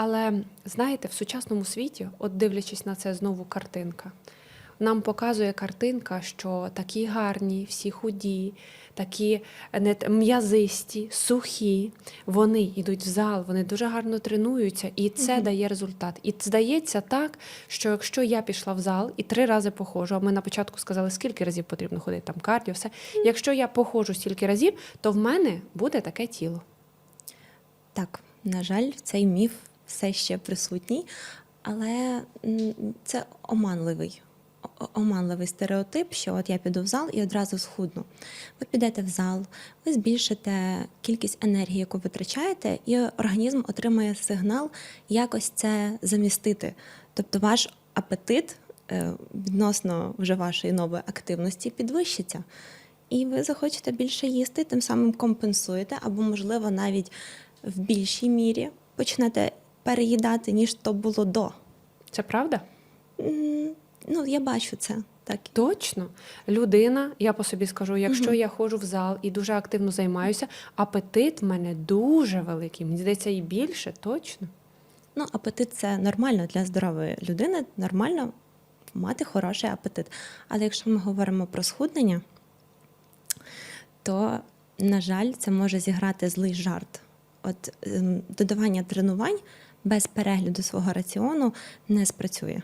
Але знаєте, в сучасному світі, от дивлячись на це знову картинка, нам показує картинка, що такі гарні, всі худі, такі не м'язисті, сухі, вони йдуть в зал, вони дуже гарно тренуються, і це дає результат. І здається так, що якщо я пішла в зал і три рази походжу, а ми на початку сказали, скільки разів потрібно ходити, там кардіо, все. Якщо я походжу стільки разів, то в мене буде таке тіло. Так, на жаль, цей міф все ще присутній, але це оманливий. Оманливий стереотип, що от я піду в зал і одразу схудну. Ви підете в зал, ви збільшите кількість енергії, яку витрачаєте, і організм отримає сигнал якось це замістити. Тобто ваш апетит е, відносно вже вашої нової активності підвищиться. І ви захочете більше їсти, тим самим компенсуєте, або, можливо, навіть в більшій мірі почнете переїдати, ніж то було до. Це правда? Ну, я бачу це так. Точно. Людина, я по собі скажу, якщо я ходжу в зал і дуже активно займаюся, апетит в мене дуже великий. Мені здається, і більше, точно. Ну, апетит це нормально для здорової людини, нормально мати хороший апетит. Але якщо ми говоримо про схуднення, то, на жаль, це може зіграти злий жарт. От ем, додавання тренувань без перегляду свого раціону не спрацює.